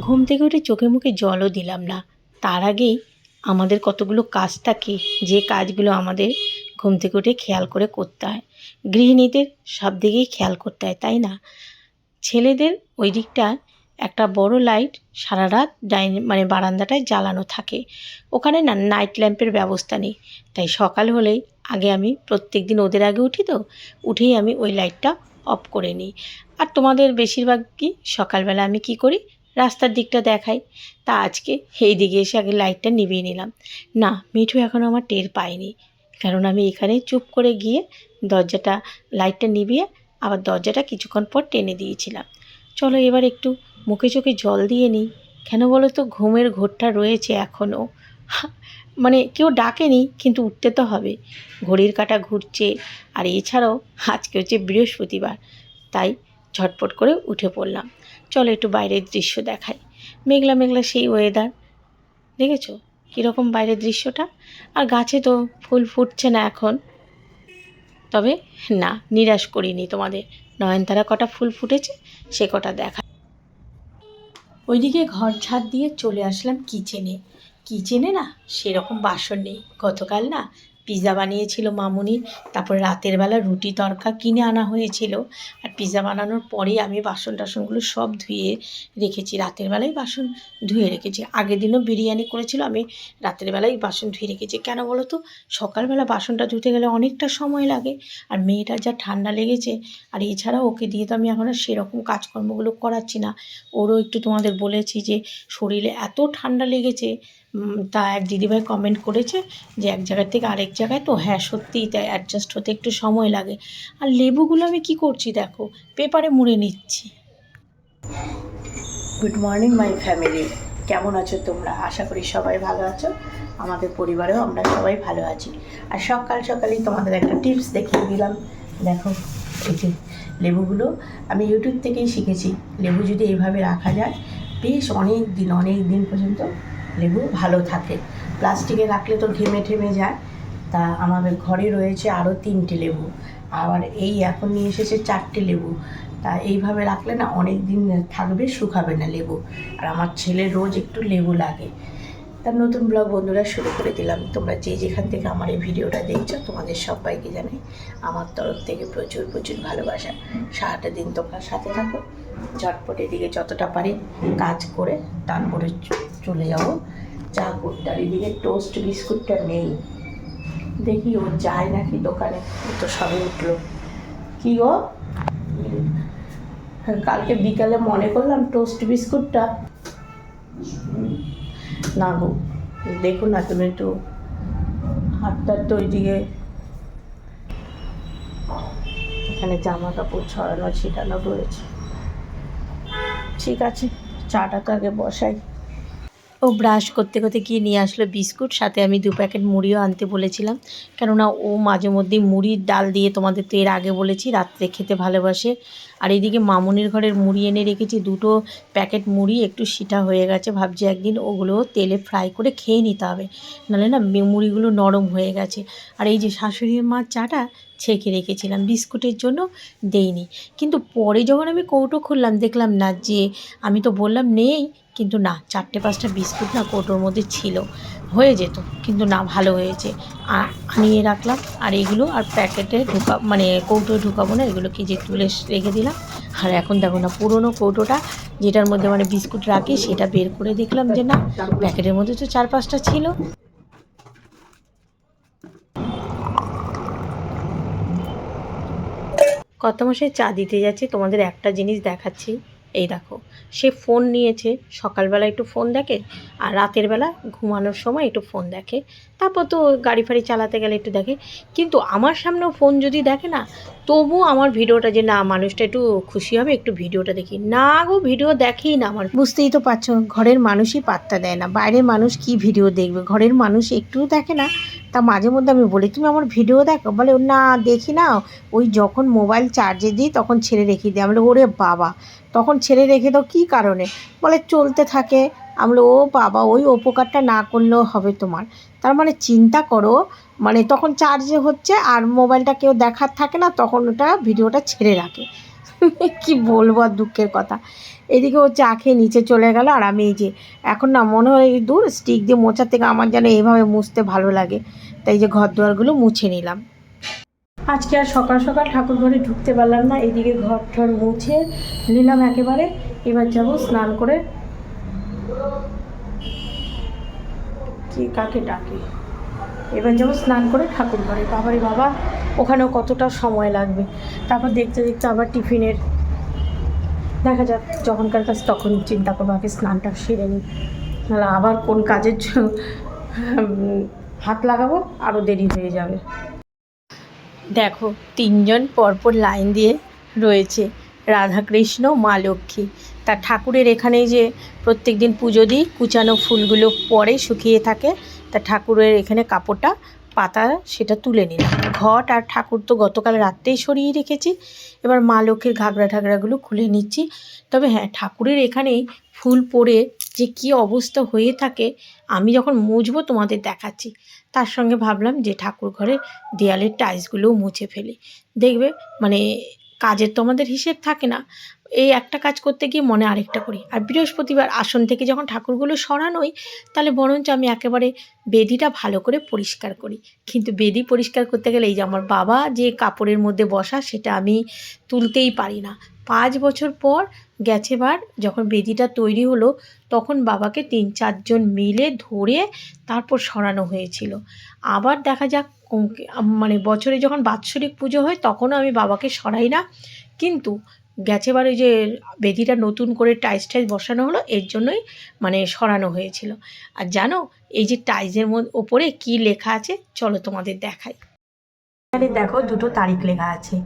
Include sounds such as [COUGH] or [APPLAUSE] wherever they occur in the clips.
ঘুম থেকে উঠে চোখে মুখে জলও দিলাম না। তার আগেই আমাদের কতগুলো কাজ থাকে, যে কাজগুলো আমাদের ঘুম থেকে উঠে খেয়াল করে করতে হয়। গৃহিণীদের সব দিকেই খেয়াল করতে হয়, তাই না? ছেলেদের ওই দিকটা একটা বড় লাইট সারা রাত ডাইনিং মানে বারান্দাটায় জ্বালানো থাকে। ওখানে না নাইট ল্যাম্পের ব্যবস্থা নেই। তাই সকাল হলেই আগে আমি প্রত্যেক দিন ওদের আগে উঠি তো, উঠেই আমি ওই লাইটটা অফ করে নিই। আর তোমাদের বেশিরভাগ কি? সকালবেলা আমি কি করি? রাস্তার দিকটা দেখাই। তা আজকে এই দিকে এসে আগে লাইটটা নিভিয়ে নিলাম। না, মিঠু এখনও আমার টের পায়নি। কারণ আমি এখানে চুপ করে গিয়ে দরজাটা, লাইটটা নিভিয়ে আবার দরজাটা কিছুক্ষণ পর টেনে দিয়েছিলাম। চলো এবার একটু মুখে চোখে জল দিয়ে নিই। কেন বলো তো, ঘুমের ঘোরটা রয়েছে এখনও মানে কেউ ডাকেনি, কিন্তু উঠতে তো হবে। ঘড়ির কাটা ঘুরছে, আর এছাড়াও আজকে হচ্ছে বৃহস্পতিবার, তাই ঝটপট করে উঠে পড়লাম। চলো একটু বাইরের দৃশ্য দেখাই। মেঘলা মেঘলা সেই ওয়েদার দেখেছ? কীরকম বাইরের দৃশ্যটা? আর গাছে তো ফুল ফুটছে না এখন। তবে না, নিরাশ করিনি তোমাদের। নয়নতারা কটা ফুল ফুটেছে, সে কটা দেখা। ওইদিকে ঘর ছাদ দিয়ে চলে আসলাম কিচেনে কিচেনে না সেরকম বাসন নেই। গতকাল না পিৎজা বানিয়েছিল মামুনি, তারপরে রাতের বেলা রুটি তরকা কিনে আনা হয়েছিল। আর পিৎজা বানানোর পরেই আমি বাসন টাসনগুলো সব ধুয়ে রেখেছি। রাতের বেলায় বাসন ধুয়ে রেখেছি। আগের দিনও বিরিয়ানি করেছিল, আমি রাতের বেলায় বাসন ধুয়ে রেখেছি। কেন বলো তো সকালবেলা বাসনটা ধুতে গেলে অনেকটা সময় লাগে। আর মেয়েটার যা ঠান্ডা লেগেছে, আর এছাড়াও ওকে দিয়ে তো আমি এখন আর সেরকম কাজকর্মগুলো করাচ্ছি না। ওরও একটু তোমাদের বলেছি যে, শরীরে এত ঠান্ডা লেগেছে তা এক দিদিভাই কমেন্ট করেছে যে এক জায়গা থেকে আরেক জায়গায় তো হ্যাঁ সত্যিই তাই অ্যাডজাস্ট হতে একটু সময় লাগে। আর লেবুগুলো আমি কি করছি দেখো, পেপারে মুড়ে নিচ্ছি। গুড মর্নিং মাই ফ্যামিলি কেমন আছো তোমরা? আশা করি সবাই ভালো আছো। আমাদের পরিবারেও আমরা সবাই ভালো আছি। আর সকাল সকালেই তোমাদের একটা টিপস দেখিয়ে দিলাম। দেখো, এই যে লেবুগুলো আমি ইউটিউব থেকেই শিখেছি। লেবু যদি এইভাবে রাখা যায়, বেশ অনেক দিন অনেক দিন পর্যন্ত লেবু ভালো থাকে। প্লাস্টিকে রাখলে তো ঘেমে ঠেমে যায়। তা আমাদের ঘরে রয়েছে আরও তিনটে লেবু। আবার এই এখন নিয়ে এসেছে চারটে লেবু। তা এইভাবে রাখলে না অনেক দিন থাকবে, শুকাবে না লেবু। আর আমার ছেলে রোজ একটু লেবু লাগে। তা নতুন ব্লগ বন্ধুরা শুরু করে দিলাম। তোমরা যে যেখান থেকে আমার এই ভিডিওটা দেখছ, তোমাদের সবাইকে জানাই আমার তরফ থেকে প্রচুর প্রচুর ভালোবাসা। সারাটা দিন তোমরা সাথে থাকো, ঝটপট এদিকে যতটা পারি কাজ করে তারপরে চলে যাব। চা আর এদিকে টোস্ট বিস্কুটটা নেই। দেখি ও যায় নাকি দোকানে? তো সবে উঠল। কি গো? কালকে বিকালে মনে করলাম টোস্ট বিস্কুটটা। না গো দেখো না তুমি একটু হাতটার তো ওইদিকে। এখানে জামা কাপড় ছড়ানো, ছিটানো রয়েছে। ঠিক আছে চাটা তো আগে বসাই। ও ব্রাশ করতে করতে গিয়ে নিয়ে আসলো বিস্কুট, সাথে আমি দু প্যাকেট মুড়িও আনতে বলেছিলাম। কেননা ও মাঝে মধ্যেই মুড়ির ডাল দিয়ে তোমাদের তো এর আগে বলেছি, রাত্রে খেতে ভালোবাসে। আর এদিকে মামুনির ঘরের মুড়ি এনে রেখেছি, দুটো প্যাকেট মুড়ি, একটু সিটা হয়ে গেছে, ভাবছি একদিন ওগুলো তেলে ফ্রাই করে খেয়ে নিতে হবে। নাহলে না মুড়িগুলো নরম হয়ে গেছে। আর এই যে শাশুড়ি মার চাটা ছেঁকে রেখেছিলাম, বিস্কুটের জন্য দেইনি। কিন্তু পরে যখন আমি কৌটো খুললাম, দেখলাম না যে, আমি তো বললাম, নেই কিন্তু না, চারটে পাঁচটা বিস্কুট না কৌটোর মধ্যে ছিল। হয়ে যেত, কিন্তু না, ভালো হয়েছে। আর আনিয়ে রাখলাম, আর এগুলো আর প্যাকেটে ঢুকা মানে কৌটোয় ঢুকাবো না এগুলোকে যে তুলে রেখে দিলাম। আর এখন দেখো না, পুরোনো কৌটোটা, যেটার মধ্যে মানে বিস্কুট রাখি, সেটা বের করে দেখলাম যে না, প্যাকেটের মধ্যে তো চার পাঁচটা ছিল। কত মশাই চা দিতে যাচ্ছে, তোমাদের একটা জিনিস দেখাচ্ছি। এই দেখো সে ফোন নিয়েছে। সকালবেলা একটু ফোন দেখে আর রাতের বেলা ঘুমানোর সময় একটু ফোন দেখে। তারপর তো গাড়ি ফাড়ি চালাতে গেলে একটু দেখে। কিন্তু আমার সামনেও ফোন যদি দেখে না তবু আমার ভিডিওটা যে না, মানুষটা একটু খুশি হবে, একটু ভিডিওটা দেখি। না গো, ভিডিও দেখেই না আমার। বুঝতেই তো পারছ, ঘরের মানুষই পাত্তা দেয় না। বাইরের মানুষ কি ভিডিও দেখবে? ঘরের মানুষ একটুও দেখে না। তা মাঝে মধ্যে আমি বলি, তুমি আমার ভিডিও দেখো? বলে, না, দেখি না। ওই যখন মোবাইল চার্জে দিই, তখন ছেড়ে রেখে দিই। আমরা ওরে বাবা! তখন ছেড়ে রেখে দাও, কী কারণে? বলে, চলতে থাকে। আমরা ও বাবা, ওই উপকারটা না করলেও হবে তোমার। তার মানে চিন্তা করো মানে তখন চার্জে হচ্ছে আর মোবাইলটা কেউ দেখার থাকে না, তখন ওটা ভিডিওটা ছেড়ে রাখে। [LAUGHS] কি বলব আর দুঃখের কথা। এদিকে ও চা খেয়ে নিচে চলে গেল আর আমি এই যে, এখন না মনে হয় এই দূর স্টিক দিয়ে মোছার থেকে আমার যেন এইভাবে মুছতে ভালো লাগে। তাই যে ঘর দুয়ারগুলো মুছে নিলাম। আজকে আর সকাল সকাল ঠাকুর ঘরে ঢুকতে পারলাম না, এদিকে ঘর ঠর মুছে নিলাম একেবারে। এবার যাব স্নান করে। কি কাকে ডাকে? এবার যাব স্নান করে ঠাকুর ঘরে। বাবারে বাবা, ওখানেও কতটা সময় লাগবে। তারপর দেখতে দেখতে আবার টিফিনের দেখা যাক, যখনকার কাছে তখন চিন্তা করব, আগে স্নানটা সেরে নিই। নাহলে আবার কোন কাজের জন্য হাত লাগাবো আরও দেরি হয়ে যাবে। দেখো, তিনজন পরপর লাইন দিয়ে রয়েছে, রাধাকৃষ্ণ, মা লক্ষ্মী। তা ঠাকুরের এখানে যে প্রত্যেক দিন পুজো দিই, কুচানো ফুলগুলো পরে শুকিয়ে থাকে, তা ঠাকুরের এখানে কাপড়টা পাতা সেটা তুলে নিলাম। ঘট আর ঠাকুর তো গতকাল রাত্রেই সরিয়ে রেখেছি। এবার মা লক্ষ্মীর ঘাগরা ঠাগরাগুলো খুলে নিচ্ছি। তবে হ্যাঁ ঠাকুরের এখানেই ফুল পরে যে কি অবস্থা হয়ে থাকে, আমি যখন মুছবো তোমাদের দেখাচ্ছি। তার সঙ্গে ভাবলাম যে ঠাকুর ঘরে দেয়ালের টাইলসগুলোও মুছে ফেলি। দেখবে মানে কাজের তো আমাদের হিসেব থাকে না। এই একটা কাজ করতে গিয়ে মনে আরেকটা করি। আর বৃহস্পতিবার আসন থেকে যখন ঠাকুরগুলো সরানোই, তাহলে বরঞ্চ আমি একেবারে বেদিটা ভালো করে পরিষ্কার করি। কিন্তু বেদি পরিষ্কার করতে গেলে এই যে আমার বাবা যে কাপড়ের মধ্যে বসা, সেটা আমি তুলতেই পারি না। পাঁচ বছর পর গেছে বার যখন বেদিটা তৈরি হলো, তখন বাবাকে তিন চারজন মিলে ধরে তারপর সরানো হয়েছিল। আবার দেখা যাক মানে বছরে যখন বাৎসরিক পুজো হয় তখনও আমি বাবাকে সরাই না। কিন্তু গেছেবার ওই যে বেদিটা নতুন করে টাইস টাইস বসানো হলো, এর জন্যই মানে সরানো হয়েছিল। আর জানো, এই যে টাইসের ওপরে কি লেখা আছে, চলো তোমাদের দেখাই। এখানে দেখো দুটো তারিখ লেখা আছে।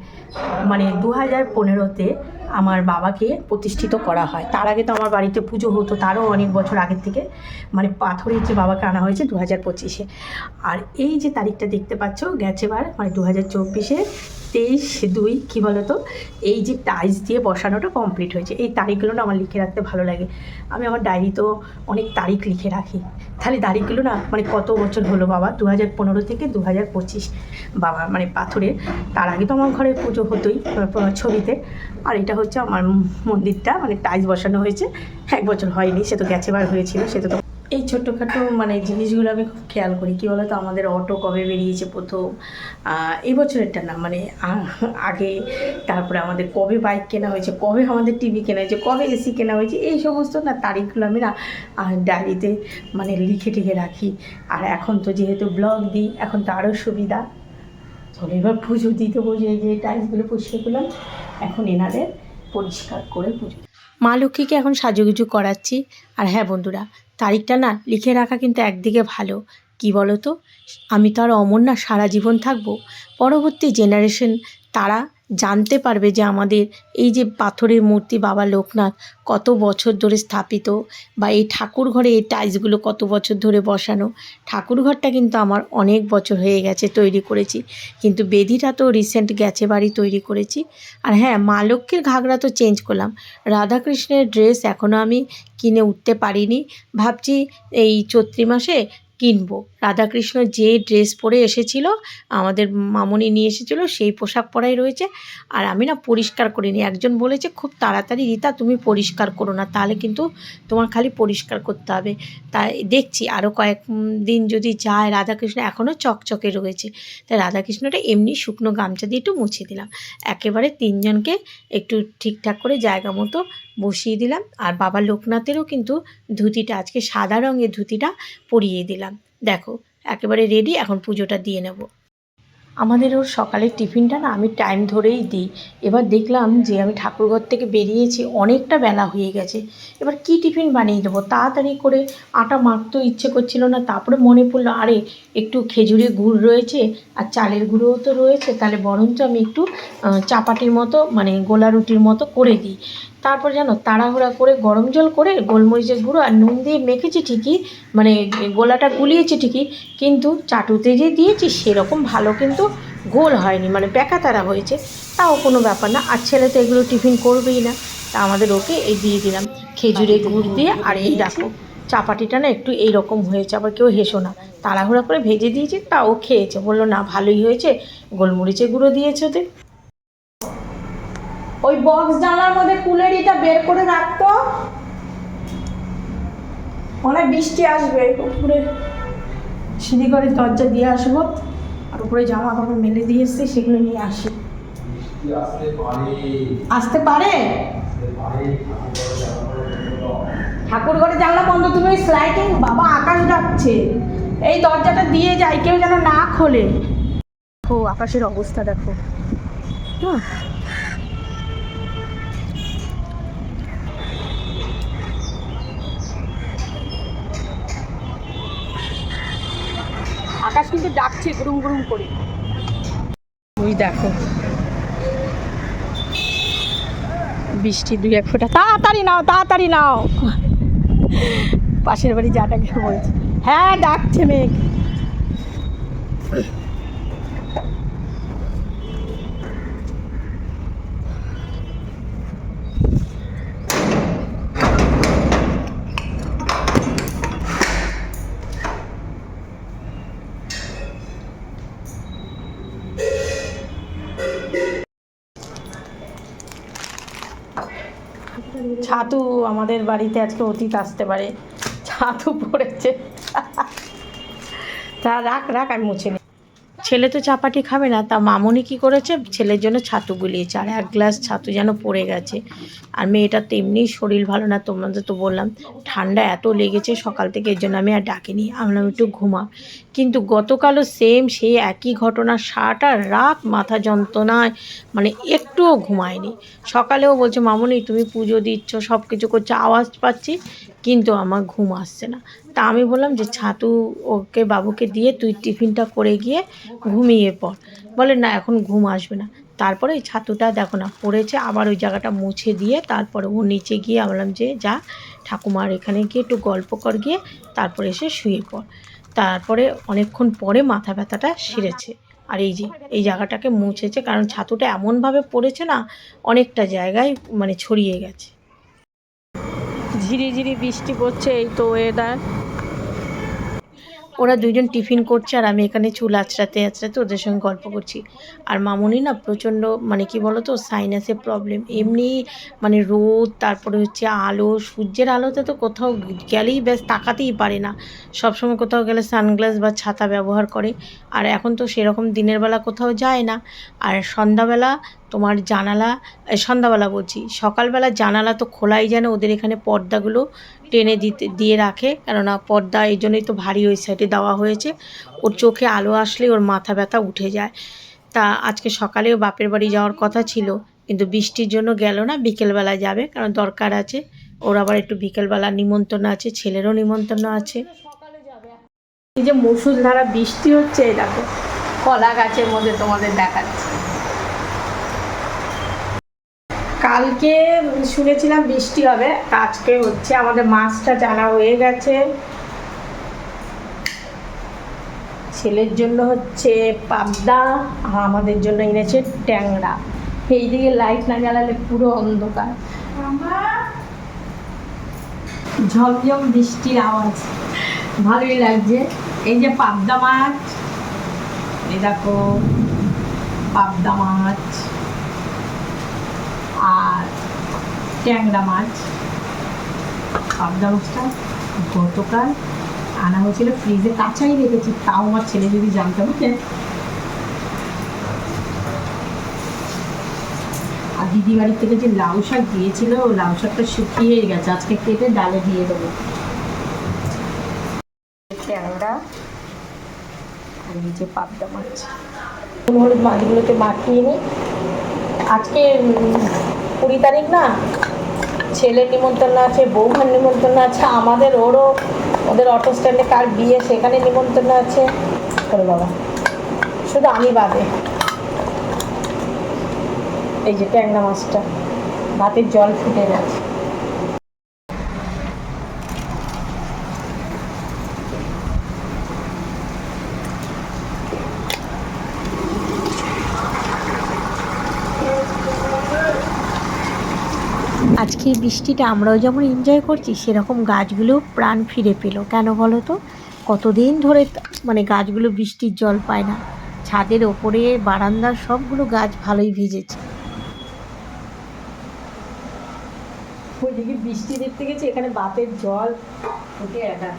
মানে দু হাজার পনেরোতে আমার বাবাকে প্রতিষ্ঠিত করা হয়। তার আগে তো আমার বাড়িতে পুজো হতো, তারও অনেক বছর আগের থেকে। মানে পাথরের যে বাবাকে আনা হয়েছে দু হাজার পঁচিশে। আর এই যে তারিখটা দেখতে পাচ্ছ গেছেবার মানে দু হাজার চব্বিশে তেইশ দুই, কী বলতো? এই যে টাইলস দিয়ে বসানোটা কমপ্লিট হয়েছে। এই তারিখগুলো না আমার লিখে রাখতে ভালো লাগে। আমি আমার ডায়েরিতেও অনেক তারিখ লিখে রাখি। তাহলে তারিখগুলো না মানে কত বছর হলো বাবা? দু হাজার পনেরো থেকে দু হাজার পঁচিশ। বাবা মানে পাথরের তার আগে তো আমার ঘরে পুজো হতোই ছবিতে। আর এটা হচ্ছে আমার মন্দিরটা মানে টাইলস বসানো হয়েছে। এক বছর হয়নি, সে তো গেছে বার হয়েছিল, সে তো এই ছোটোখাটো মানে জিনিসগুলো আমি খুব খেয়াল করি। কী বলতো? আমাদের অটো কবে বেরিয়েছে প্রথম? আহ, এই বছরেরটা না মানে আগে তারপরে আমাদের কবে বাইক কেনা হয়েছে কবে আমাদের টিভি কেনা হয়েছে কবে এসি কেনা হয়েছে এই সমস্ত না তারিখগুলো আমি না ডায়েরিতে মানে লিখে টিখে রাখি। আর এখন তো যেহেতু ব্লগ দিই এখন তো আরও সুবিধা। চলো এবার পুজো দিতে বসে যে টাইলসগুলো পরিষ্কার করলাম। এখন এনাদের পরিষ্কার করে পুজো মা লক্ষ্মীকে এখন সাজুগুজু করাচ্ছি। আর হ্যাঁ বন্ধুরা, তারিখটা না লিখে রাখা কিন্তু একদিকে ভালো। কি বলো তো আমি তো আর অমর না, সারা জীবন থাকব। পরবর্তী জেনারেশন তারা জানতে পারবে যে আমাদের এই যে পাথরের মূর্তি বাবা লোকনাথ কত বছর ধরে স্থাপিত বা এই ঠাকুর ঘরে এই টাইলসগুলো কত বছর ধরে বসানো। ঠাকুর ঘরটা কিন্তু আমার অনেক বছর হয়ে গেছে তৈরি করেছি। কিন্তু বেদিটা তো রিসেন্ট গেছে বাড়ি তৈরি করেছি। আর হ্যাঁ মা লক্ষ্মীর ঘাগরা তো চেঞ্জ করলাম। রাধাকৃষ্ণের ড্রেস এখনও আমি কিনে উঠতে পারিনি। ভাবছি এই চৈত্রি মাসে কিনবো। রাধাকৃষ্ণ যে ড্রেস পরে এসেছিল, আমাদের মামনি নিয়ে এসেছিল, সেই পোশাক পরাই রয়েছে। আর আমি না পরিষ্কার করিনি। একজন বলেছে, খুব তাড়াতাড়ি রীতা, তুমি পরিষ্কার করো না, তাহলে কিন্তু তোমার খালি পরিষ্কার করতে হবে। তাই দেখছি আরও কয়েক দিন যদি যায়, রাধাকৃষ্ণ এখনও চকচকে রয়েছে। তাই রাধাকৃষ্ণটা এমনি শুকনো গামছা দিয়ে একটু মুছে দিলাম। একেবারে তিনজনকে একটু ঠিকঠাক করে জায়গা মতো বসিয়ে দিলাম। আর বাবা লোকনাথেরও কিন্তু ধুতিটা, আজকে সাদা রঙের ধুতিটা পরিয়ে দিলাম। দেখো, একেবারে রেডি এখন পুজোটা দিয়ে নেব। আমাদের ওর সকালের টিফিনটা না আমি টাইম ধরেই দিই। এবার দেখলাম যে আমি ঠাকুরঘর থেকে বেরিয়েছি, অনেকটা বেলা হয়ে গেছে। এবার কি টিফিন বানিয়ে দেবো? তাড়াতাড়ি করে আটা মাখতেও ইচ্ছে করছিল না, তারপরে মনে পড়ল, আরে, একটু খেজুরের গুড় রয়েছে আর চালের গুঁড়োও তো রয়েছে, তাহলে বরঞ্চ আমি একটু চাপাটির মতো মানে গোলা রুটির মতো করে দিই। তারপর জানো, তাড়াহুড়া করে, গরম জল করে, গোলমরিচের গুঁড়ো আর নুন দিয়ে মেখেছি ঠিকই মানে গোলাটা গুলিয়েছি ঠিকই, কিন্তু চাটুতে যে দিয়েছি সেরকম ভালো কিন্তু গোল হয়নি মানে বেঁকা তারা হয়েছে। তাও কোনো ব্যাপার না, আর ছেলে তো এগুলো টিফিন করবেই না। তা আমাদের ওকে এই দিয়ে দিলাম, খেজুরের গুড় দিয়ে, আর এই রাখো চাপাটিটা না একটু এই রকম হয়েছে, আবার কেউ হেসো না। তাড়াহুড়া করে ভেজে দিয়েছি তাও খেয়েছে, বলল না ভালোই হয়েছে, গোলমরিচের গুঁড়ো দিয়েছে ওদের। ও ওই বক্স জানলার মধ্যে কুলেরিটা বের করে রাখতো। অনেক বৃষ্টি আসবে উপরে সিঁড়ি করে দরজা দিয়ে আসব আর উপরে জামা কাপড় মেলে দিয়ে এসছি সেগুলো নিয়ে আসি। আসতে পারে। ঠাকুর ঘরে জানলা বন্ধ তুমি স্লাইডিং বাবা আকাশ ডাকছে। এই দরজাটা দিয়ে যায় কেউ যেন না খোলে। দেখো আকাশের অবস্থা দেখো। হ্যাঁ। আকাশ কিন্তু ডাকছে, গুরুম গুরুম করে। ওই দেখো। বৃষ্টি দুই এক ফোঁটা। তাড়াতাড়ি নাও তাড়াতাড়ি নাও। পাশের বাড়ি যাটাকে বলছে। হ্যাঁ ডাকছে মেঘ। ছাতু আমাদের বাড়িতে আজকে অতীত আসতে পারে। ছাতু পড়েছে। তা রাখ রাখ, আমি মুছে নিই ছেলে তো চাপাটি খাবে না, তা মামুনি কি করেছে? ছেলের জন্য ছাতু গুলিয়েছে, আর এক গ্লাস ছাতু যেন পড়ে গেছে। আর মেয়েটার তো এমনি শরীর ভালো না, তোমাদের তো বললাম, ঠান্ডা এত লেগেছে সকাল থেকে, এর জন্য আমি আর ডাকিনি, আমি বললাম, একটু ঘুমা। কিন্তু গতকালও সেম সেই একই ঘটনা, সারাটা রাত মাথা যন্ত্রণায় মানে একটুও ঘুমায়নি। সকালেও বলছে, মামুনি, তুমি পুজো দিচ্ছ সব কিছু করছ, আওয়াজ পাচ্ছি, কিন্তু আমার ঘুম আসছে না। তা আমি বললাম যে, ছাতু ওকে, বাবুকে দিয়ে তুই টিফিনটা করে গিয়ে ঘুমিয়ে পড়। বলে, না, এখন ঘুম আসবে না। তারপরে ওই ছাতুটা দেখো না, পড়েছে, আবার ওই জায়গাটা মুছে দিয়ে তারপরে ও নিচে গিয়ে বললাম যে, যা, ঠাকুমার এখানে গিয়ে একটু গল্প কর গিয়ে, তারপরে এসে শুয়ে পড়। তারপরে অনেকক্ষণ পরে মাথা ব্যথাটা সেরেছে। আর এই যে, এই জায়গাটাকে মুছেছে, কারণ ছাতুটা এমনভাবে পড়েছে না, অনেকটা জায়গায় মানে ছড়িয়ে গেছে। ঝিরি ঝিরি বৃষ্টি পড়ছে, এই তো ওয়েদার ওরা দুজন টিফিন করছে আর আমি এখানে চুল আঁচড়াতে আঁচড়াতে ওদের সঙ্গে গল্প করছি। আর মামনি না প্রচণ্ড মানে কি বলো তো সাইনাসের প্রবলেম এমনি মানে রোদ, তারপরে হচ্ছে আলো, সূর্যের আলোতে তো কোথাও গেলেই ব্যাস তাকাতেই পারে না। সবসময় কোথাও গেলে সানগ্লাস বা ছাতা ব্যবহার করে। আর এখন তো সেরকম দিনের বেলা কোথাও যায় না। আর সন্ধ্যাবেলা তোমার জানালা সন্ধ্যাবেলা বলছি, সকালবেলা জানালা তো খোলাই যেন ওদের এখানে পর্দাগুলো টেনে দিতে, দিয়ে রাখে। কেননা পর্দা এই জন্যই তো ভারী ওই সাইডে দেওয়া হয়েছে। ওর চোখে আলো আসলে ওর মাথা ব্যথা উঠে যায়। তা আজকে সকালেও বাপের বাড়ি যাওয়ার কথা ছিল, কিন্তু বৃষ্টির জন্য গেল না, বিকেলবেলা যাবে, কারণ দরকার আছে। ওর আবার একটু বিকেলবেলা নিমন্ত্রণ আছে, ছেলেরও নিমন্ত্রণ আছে। এই যে মুসুলধারা বৃষ্টি হচ্ছে, এই দেখো, কলা গাছের মধ্যে তোমাদের দেখাচ্ছে। কালকে শুনেছিলাম বৃষ্টি হবে আজকে হচ্ছে আমাদের মাছটা জানা হয়ে গেছে। ছেলের জন্য হচ্ছে পাবদা, আর আমাদের জন্য এনেছে ট্যাংরা। এইদিকে লাইট না জ্বালালে পুরো অন্ধকার। ঝমঝম বৃষ্টির আওয়াজ। ভালোই লাগছে। এই যে পাবদা মাছ, এই দেখো, পাবদা মাছ। আর ট্যাংরা মাছ। পাবদা মাছটা গতকাল আনা হয়েছিল ফ্রিজে। কাঁচাই রেখেছি। তাও আমার ছেলে যদি জানতে পারে আর দিদি বাড়ির থেকে যে লাউ শাক দিয়েছিল, লাউ শাকটা শুকিয়ে গেছে। আজকে কেটে ডালে দিয়ে দেবো। ট্যাংরা আর পাবদা মাছ। হলুদ মাছগুলোকে মাখিয়ে নিই। আজকে কুড়ি তারিখ না? ছেলে নিমন্ত্রণ আছে বৌমার নিমন্ত্রণ আছে, আমাদের ওরও, ওদের অটো স্ট্যান্ডে কার বিয়ে, সেখানে নিমন্ত্রণ আছে। করে বাবা, শুধু আমি বাদে। এই যে ট্যাংরা মাছটা, ভাতের জল ফুটে গেছে। এই বৃষ্টিটা আমরাও যেমন এনজয় করছি, সেরকম গাছগুলো প্রাণ ফিরে পেল। কেন বলো তো? কতদিন ধরে মানে গাছগুলো বৃষ্টির জল পায় না। ছাদের ওপরে, বারান্দার সবগুলো গাছ ভালোই ভিজেছে। ওইদিকে বৃষ্টি দেখতে গেছি, এখানে ভাতের জল ফুটে রাখা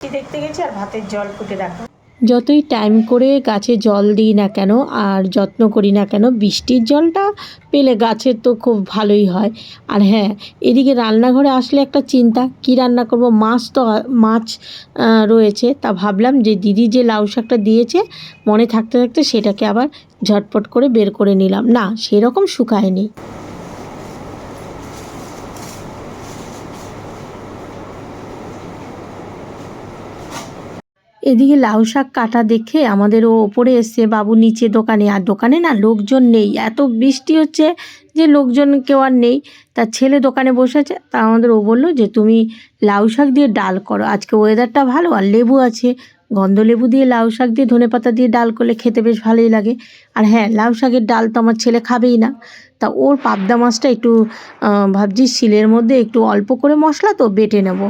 দেখতে গেছি আর ভাতের জল ফুটে রাখা যতই টাইম করে গাছে জল দিই না কেন আর যত্ন করি না কেন, বৃষ্টির জলটা পেলে গাছের তো খুব ভালোই হয়। আর হ্যাঁ এদিকে রান্নাঘরে আসলে একটা চিন্তা, কি রান্না করব? মাছ তো, মাছ রয়েছে। তা ভাবলাম যে দিদি যে লাউ শাকটা দিয়েছে, মনে থাকতে থাকতে সেটাকে আবার ঝটপট করে বের করে নিলাম। না, সেরকম শুকায়নি। এদিকে লাউ শাক কাটা দেখে আমাদের ও ওপরে এসছে বাবু, নিচে দোকানে, আর দোকানে না লোকজন নেই। এত বৃষ্টি হচ্ছে যে লোকজন কেউ আর নেই। তার ছেলে দোকানে বসে আছে। তা আমাদের ও বলল যে, তুমি লাউ শাক দিয়ে ডাল করো। আজকে ওয়েদারটা ভালো আর লেবু আছে। গন্ধ লেবু দিয়ে লাউ শাক দিয়ে ধনেপাতা দিয়ে ডাল করলে খেতে বেশ ভালোই লাগে। আর হ্যাঁ লাউ শাকের ডাল তো আমার ছেলে খাবেই না। তা ওর পাবদা মাছটা একটু ভাবছি শিলের মধ্যে একটু অল্প করে মশলা তো বেটে নেব।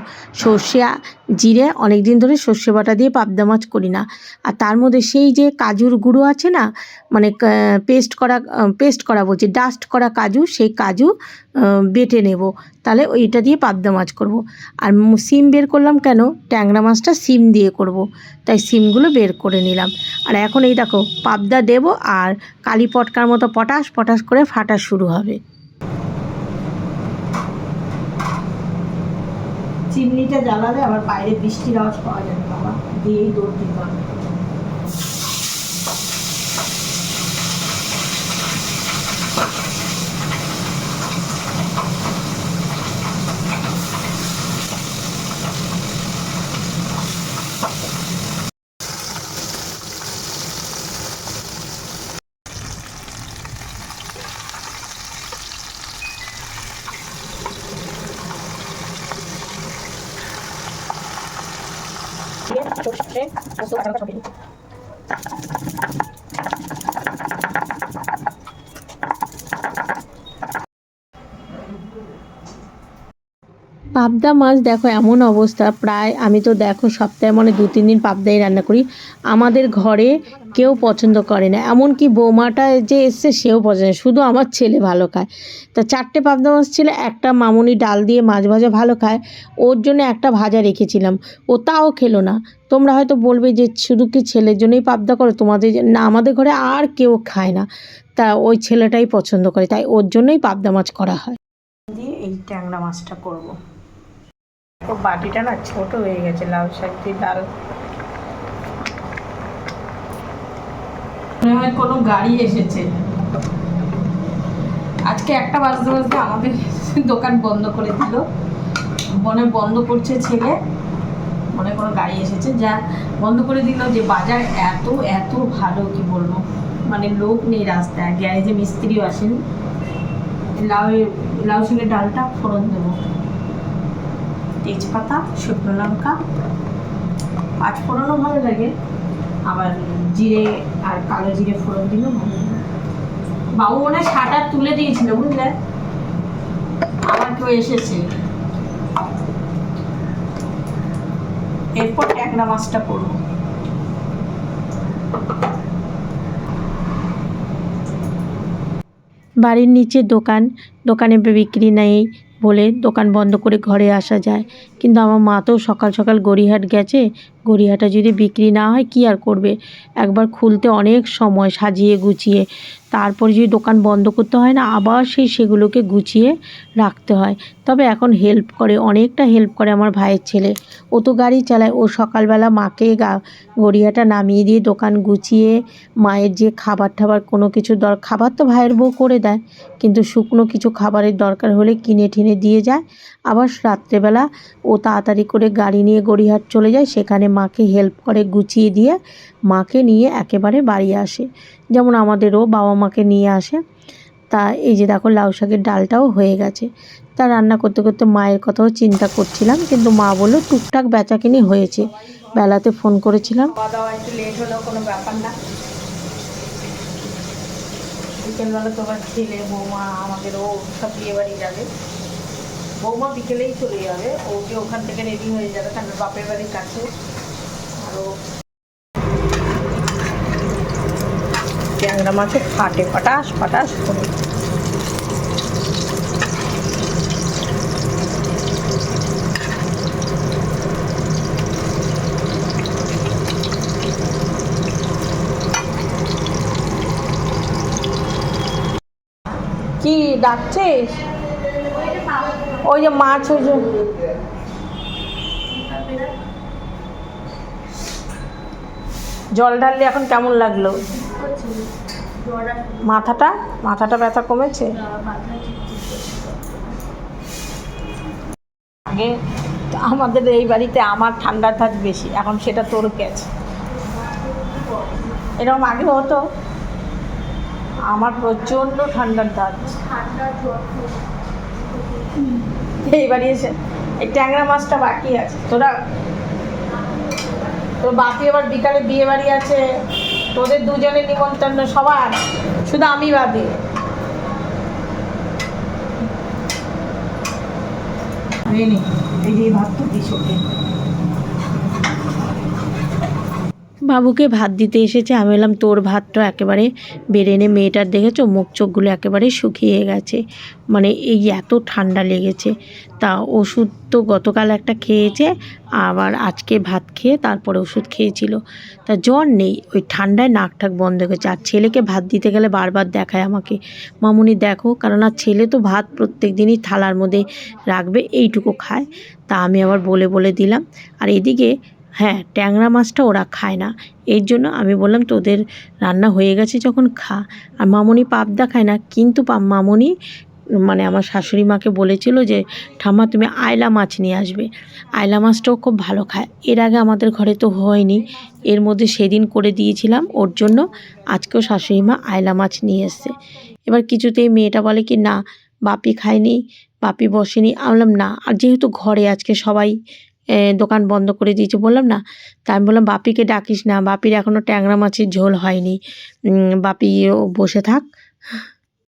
সর্ষে, জিরে অনেক দিন ধরে সর্ষে বাটা দিয়ে পাবদা মাছ করি না। আর তার মধ্যে সেই যে কাজুর গুঁড়ো আছে না মানে পেস্ট করা পেস্ট করা বলছি, ডাস্ট করা কাজু, সেই কাজু বেটে নেব। তাহলে ওইটা দিয়ে পাবদা মাছ করব। আর সিম বের করলাম কেন? ট্যাংরা মাছটা সিম দিয়ে করব। তাই সিমগুলো বের করে নিলাম। আর এখন এই দেখো, পাবদা দেব আর কালি পটকার মতো পটাশ পটাশ করে ফাটা শুরু হবে। চিমনিটা জ্বালালে আবার বাইরে বৃষ্টির আওয়াজ পাওয়া যাবে, বাবা। দিয়েই দৌড় দিতে হবে দিয়ে সর্ষে পোস্ত কাঁচা লঙ্কা সব পাবদা মাছ দেখো এমন অবস্থা। প্রায় আমি তো দেখো সপ্তাহে মানে দু, তিন দিন পাবদাই রান্না করি। আমাদের ঘরে কেউ পছন্দ করে না। এমনকি বৌমাটা যে এসছে, সেও পছন্দ শুধু আমার ছেলে ভালো খায়। তা চারটে পাবদা মাছ ছিল, একটা মামুনি ডাল দিয়ে মাছ ভাজা ভালো খায়। ওর জন্য একটা ভাজা রেখেছিলাম। ও তাও খেলো না। তোমরা হয়তো বলবে যে, শুধু কি ছেলের জন্যই পাবদা করো? তোমাদের না, আমাদের ঘরে আর কেউ খায় না। তা ওই ছেলেটাই পছন্দ করে। তাই ওর জন্যই পাবদা মাছ করা হয়। দিয়ে এই ট্যাংরা মাছটা করব। ও বাটিটা না ছোট হয়ে গেছে, লাউ শাক দিয়ে ডাল। কোনো গাড়ি এসেছে। আজকে একটা বাজতে বাজতে আমাদের দোকান বন্ধ করে দিল। মনে বন্ধ করছে ছেলে। মনে কোনো গাড়ি এসেছে। যা বন্ধ করে দিল যে বাজার এত এত ভালো, কি বলব? মানে লোক নেই রাস্তায়। গ্যারেজে মিস্ত্রিও আসেনি। লাউ লাউ শাকের ডালটা ফোড়ন দেবো। তেজপাতা, শুকনো লঙ্কা। পাঁচ ফোড়নও ভালো লাগে। আবার জিরে আর কালো জিরে ফোড়ন দিলেও ভালো বাবু মনে হয় তুলে দিয়েছিল, বুঝলে? আবার কেউ এসেছে। এরপর ট্যাংরা মাছটা করব। বাড়ির নিচে দোকান দোকানে বিক্রি নেই বলে দোকান বন্ধ করে ঘরে আসা যায়। কিন্তু আমার মা তো সকাল সকাল গড়িহাট গেছে। গড়িহাটে যদি বিক্রি না হয় কি আর করবে? একবার খুলতে অনেক সময় সাজিয়ে গুছিয়ে। তারপরে যদি দোকান বন্ধ করতে হয় না, আবার সেই সেগুলোকে গুছিয়ে রাখতে হয়। তবে এখন হেল্প করে, অনেকটা হেল্প করে আমার ভাইয়ের ছেলে। ও তো গাড়ি চালায়। ও সকালবেলা মাকে গা গড়িয়াটা নামিয়ে দিয়ে দোকান গুছিয়ে মায়ের যে খাবার টাবার কোনো কিছু দর, খাবার তো ভাইয়ের বউ করে দেয়। কিন্তু শুকনো কিছু খাবারের দরকার হলে কিনে টিনে দিয়ে যায়। আবার রাত্রেবেলা ও তাড়াতাড়ি করে গাড়ি নিয়ে গড়িহাট চলে যায়। সেখানে মাকে হেল্প করে গুছিয়ে দিয়ে মাকে নিয়ে একেবারে বাড়ি আসে। যেমন আমাদেরও বাবা মাকে নিয়ে আসে। তা এই যে দেখো, লাউ শাকের ডালটাও হয়ে গেছে। তা রান্না করতে করতে মায়ের কথাও চিন্তা করছিলাম, কিন্তু মা বলল, টুকটাক বেচাকিনি হয়েছে। বেলাতে ফোন করেছিলাম। কোনো ব্যাপার না। বিকেলবেলা তো আবার ছেলে বৌমা আমাদের ও সব বিয়ে বাড়ি যাবে। বৌমা বিকেলেই চলে যাবে। ওকে ওখান থেকে রেডি হয়ে যাবে কারণ বাপের বাড়ির কাছে। আরও ট্যাংরা মাছে ফাটে, পটাশ পটাশ করে। ডাকছিস? ওই যে মাছ ওই যে জল ঢাললে এখন কেমন লাগল? মাথাটা? মাথাটা ব্যথা কমেছে? আগে আমাদের এই বাড়িতে আমার ঠান্ডার ধাজ বেশি, এখন সেটা তোর গেছে। এরকম আগে হতো। আমার প্রচণ্ড ঠান্ডার ধাজ এই এসে এই ট্যাংরা মাছটা বাকি আছে। তোরা তোর বাপি আবার বিকালে বিয়ে বাড়ি আছে তোদের দুজনের নিমন্ত্রণ সবার। শুধু আমি বাদে। এই ভাতটা দিস ওকে বাবুকে ভাত দিতে এসেছে। আমি বললাম, তোর ভাতটা একেবারে বেড়ে নে। মেয়েটার দেখেছ? মুখ চোখগুলো একেবারে শুকিয়ে গেছে। মানে এই এত ঠান্ডা লেগেছে। তা ওষুধ তো গতকাল একটা খেয়েছে, আবার আজকে ভাত খেয়ে তারপরে ওষুধ খেয়েছিল। তা জ্বর নেই, ওই ঠান্ডায় নাক ঠাক বন্ধ হয়ে গেছে। আর ছেলেকে ভাত দিতে গেলে বারবার দেখায় আমাকে। মামুনি, দেখো কারণ আর ছেলে তো ভাত প্রত্যেক দিনই থালার মধ্যে রাখবে, এইটুকু খায়। তা আমি আবার বলে বলে দিলাম। আর এদিকে হ্যাঁ ট্যাংরা মাছটা ওরা খায় না। এর জন্য আমি বললাম, তোদের রান্না হয়ে গেছে যখন খা। আর মামনি পাবদা খায় না। কিন্তু মামনি মানে আমার শাশুড়ি মাকে বলেছিল যে, ঠাম্মা, তুমি আয়লা মাছ নিয়ে আসবে। আয়লা মাছটাও খুব ভালো খায়। এর আগে আমাদের ঘরে তো হয়নি। এর মধ্যে সেদিন করে দিয়েছিলাম। ওর জন্য আজকেও শাশুড়ি মা আয়লা মাছ নিয়ে এসছে। এবার কিছুতেই মেয়েটা বলে কি, না, বাপি খায়নি, বাপি বসেনি। আমি বললাম, না, আর যেহেতু ঘরে আজকে সবাই দোকান বন্ধ করে দিয়েছে। বললাম, না, তা আমি বললাম, বাপিকে ডাকিস না। বাপির এখনও ট্যাংরা মাছের ঝোল হয়নি। বাপি বসে থাক।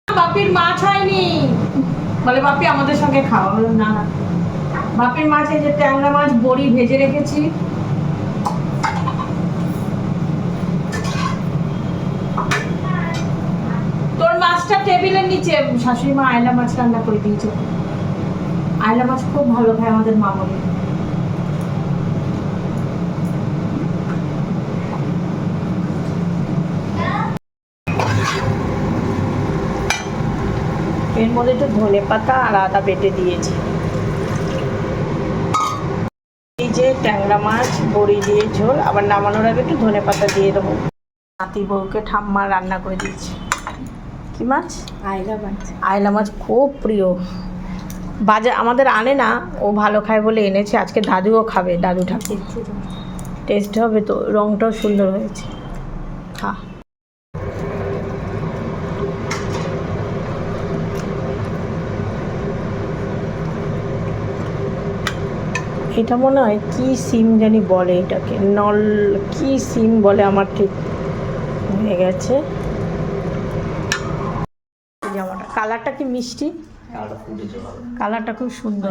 বাপির মাছ হয়নি। বলে, বাপি, আমাদের সঙ্গে খাওয়া না না। বাপির মাছ, এই যে ট্যাংরা মাছ, বড়ি ভেজে রেখেছি। তোর মাছটা টেবিলের নিচে, শাশুড়ি মা আয়লা মাছ রান্না করে দিয়েছে। আয়লা মাছ খুব ভালো খায় আমাদের মামনি এর মধ্যে একটু ধনে পাতা আর আদা বেটে দিয়েছি। এই যে ট্যাংরা মাছ বড়ি দিয়ে ঝোল আবার নামানোর আগে একটু ধনে পাতা দিয়ে দেবো। নাতি বউকে ঠাম্মা রান্না করে দিয়েছি। কি মাছ? আয়লা মাছ। আয়লা মাছ খুব প্রিয়। বাজার আমাদের আনে না ও ভালো খায় বলে এনেছে আজকে দাদুও খাবে দাদু ঠাকুর। টেস্ট হবে তো রংটাও সুন্দর হয়েছে। খা। এটা মনে হয় কি সিম জানি বলে এটাকে নল কি সিম বলে আমার ঠিক হয়ে গেছে। এই জামাটা কালারটা কি মিষ্টি? কালারটা খুব সুন্দর।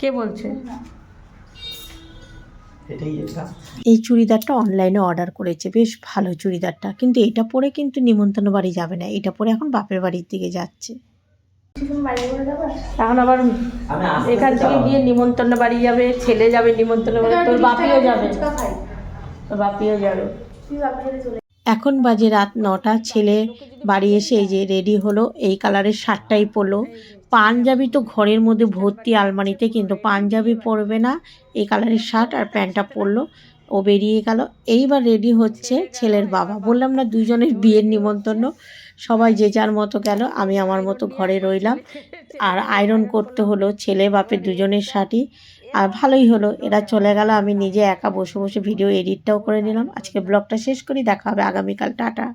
কে বলছে? এই চুড়িদারটা অনলাইনে অর্ডার করেছে বেশ ভালো চুড়িদারটা। কিন্তু এটা পরে কিন্তু নিমন্ত্রণ বাড়ি যাবে না এটা পরে এখন বাপের বাড়ির দিকে যাচ্ছে কিছুক্ষণ বাইরে বলে যাব এখন আবার এখান থেকে গিয়ে নিমন্ত্রণ বাড়ি যাবে ছেলে যাবে নিমন্ত্রণ বাড়ি তোর বাপিও যাবে। তোর বাপিও যাবে। এখন বাজে রাত নটা ছেলে বাড়ি এসে এই যে রেডি হলো এই কালারের শার্টটাই পরলো। পাঞ্জাবি তো ঘরের মধ্যে ভর্তি আলমারিতে কিন্তু পাঞ্জাবি পরবে না। এই কালারের শার্ট আর প্যান্টটা পরলো। ও বেরিয়ে গেল। এইবার রেডি হচ্ছে ছেলের বাবা। বললাম না দুজনের বিয়ের নিমন্ত্রণ। সবাই যে যার মতো গেল, আমি আমার মতো ঘরে রইলাম। আর আয়রন করতে হলো ছেলে, বাপের দুজনের শাড়ি। আর ভালোই হলো, এরা চলে গেল, আমি নিজে একা বসে বসে ভিডিও এডিটটাও করে নিলাম। আজকে ব্লগটা শেষ করি, দেখা হবে আগামীকাল, টাটা।